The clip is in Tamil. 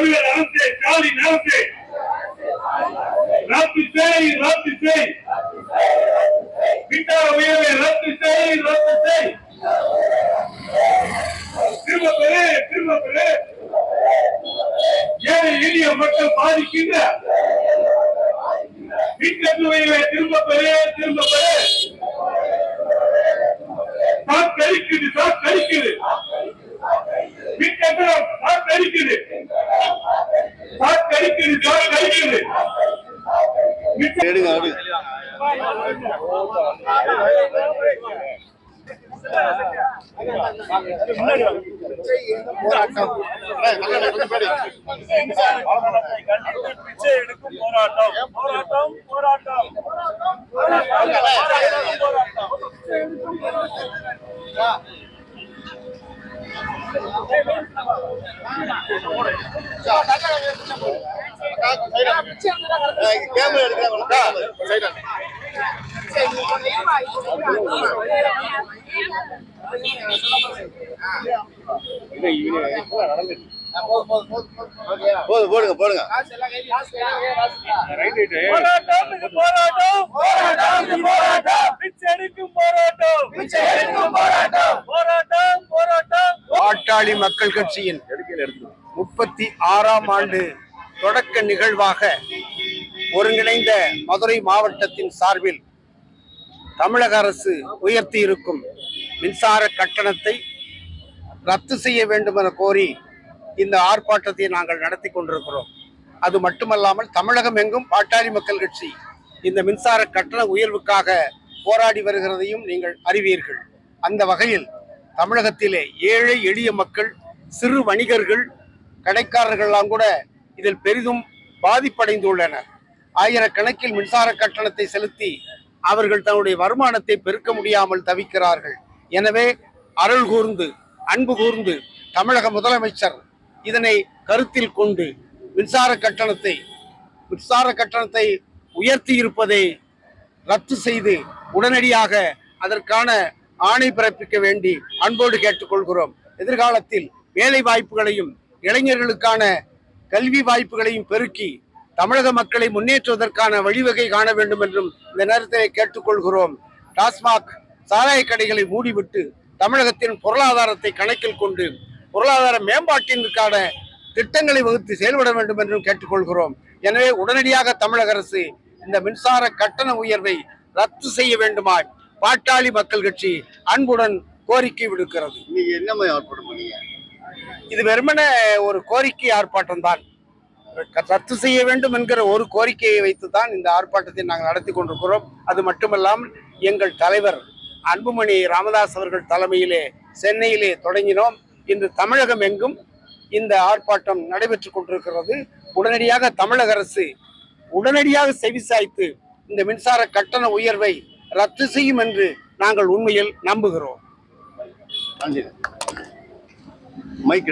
தமிழர் அரசே ஸ்டாலின் அரசே ரத்து செய் ரத்து செய். மின்சார உயர்வை ரத்து செய் ரத்து செய். திரும்ப பெரு திரும்ப பெரு ஏழை எளிய மக்கள் பாதிக்கின்ற. மின்கட்டு உயர்வை திரும்ப பெரு திரும்ப பெரு எடுக்கும் போராட்டம். போராட்டம். போராட்டம். போராட்டம். கேமரா எடுக்கிறாங்க சைடா போதும் போடுங்க போடுங்க போராட்டம் போராட்டம் போராட்டம் போராட்டம் போராட்டம் பிச்சை போராட்டம் போராட்டம் போராட்டம். பாட்டாளி மக்கள் கட்சியின் முப்பத்தி ஆறாம் ஆண்டு தொடக்க நிகழ்வாக ஒருங்கிணைந்த மதுரை மாவட்டத்தின் சார்பில் தமிழக அரசு உயர்த்தி இருக்கும் மின்சார கட்டணத்தை ரத்து செய்ய வேண்டும் என கோரி இந்த ஆர்ப்பாட்டத்தை நாங்கள் நடத்தி கொண்டிருக்கிறோம். அது மட்டுமல்லாமல் தமிழகம் எங்கும் பாட்டாளி மக்கள் கட்சி இந்த மின்சார கட்டண உயர்வுக்காக போராடி வருகிறதையும் நீங்கள் அறிவீர்கள். அந்த வகையில் தமிழகத்திலே ஏழை எளிய மக்கள் சிறு வணிகர்கள் கடைக்காரர்கள்லாம் கூட இதில் பெரிதும் பாதிப்படைந்துள்ளனர் ஆயிரக்கணக்கில் மின்சார கட்டணத்தை செலுத்தி அவர்கள் தன்னுடைய வருமானத்தை பெருக்க முடியாமல் தவிக்கிறார்கள். எனவே அருள் கூர்ந்து அன்பு கூர்ந்து தமிழக முதலமைச்சர் இதனை கருத்தில் கொண்டு மின்சார கட்டணத்தை மின்சார கட்டணத்தை உயர்த்தி இருப்பதை ரத்து செய்து உடனடியாக அதற்கான ஆணை பிறப்பிக்க வேண்டி அன்போடு கேட்டுக்கொள்கிறோம். எதிர்காலத்தில் வேலை வாய்ப்புகளையும் இளைஞர்களுக்கான கல்வி வாய்ப்புகளையும் பெருக்கி தமிழக மக்களை முன்னேற்றுவதற்கான வழிவகை காண வேண்டும் என்றும் இந்த நேரத்தில் கேட்டுக்கொள்கிறோம். டாஸ்மாக் சாராய கடைகளை மூடிவிட்டு தமிழகத்தின் பொருளாதாரத்தை கணக்கில் கொண்டு பொருளாதார மேம்பாட்டிற்கான திட்டங்களை வகுத்து செயல்பட வேண்டும் என்றும் கேட்டுக்கொள்கிறோம். எனவே உடனடியாக தமிழக அரசு இந்த மின்சார கட்டண உயர்வை ரத்து செய்ய வேண்டுமாய் பாட்டாளி மக்கள் கட்சி அன்புடன் கோரிக்கை விடுக்கிறது. நீங்க என்ன மாதிரி ஆர்ப்பாட்டம் பண்ணீங்க? இது வெறுமனே ஒரு கோரிக்கை ஆர்ப்பாட்டம் தான். ரத்து செய்ய வேண்டும் என்கிற ஒரு கோரிக்கையை வைத்து தான் இந்த ஆர்ப்பாட்டத்தை நாங்கள் நடத்தி கொண்டிருக்கிறோம். அது மட்டுமல்லாமல் எங்கள் தலைவர் அன்புமணி ராமதாஸ் அவர்கள் தலைமையிலே சென்னையிலே தொடங்கினோம். இன்று தமிழகம் எங்கும் இந்த ஆர்ப்பாட்டம் நடைபெற்று கொண்டிருக்கிறது. உடனடியாக தமிழக அரசு உடனடியாக செவிசாய்த்து இந்த மின்சார கட்டண உயர்வை ரத்து செய்யும் என்று நாங்கள் உண்மையில் நம்புகிறோம். நன்றி. மைக்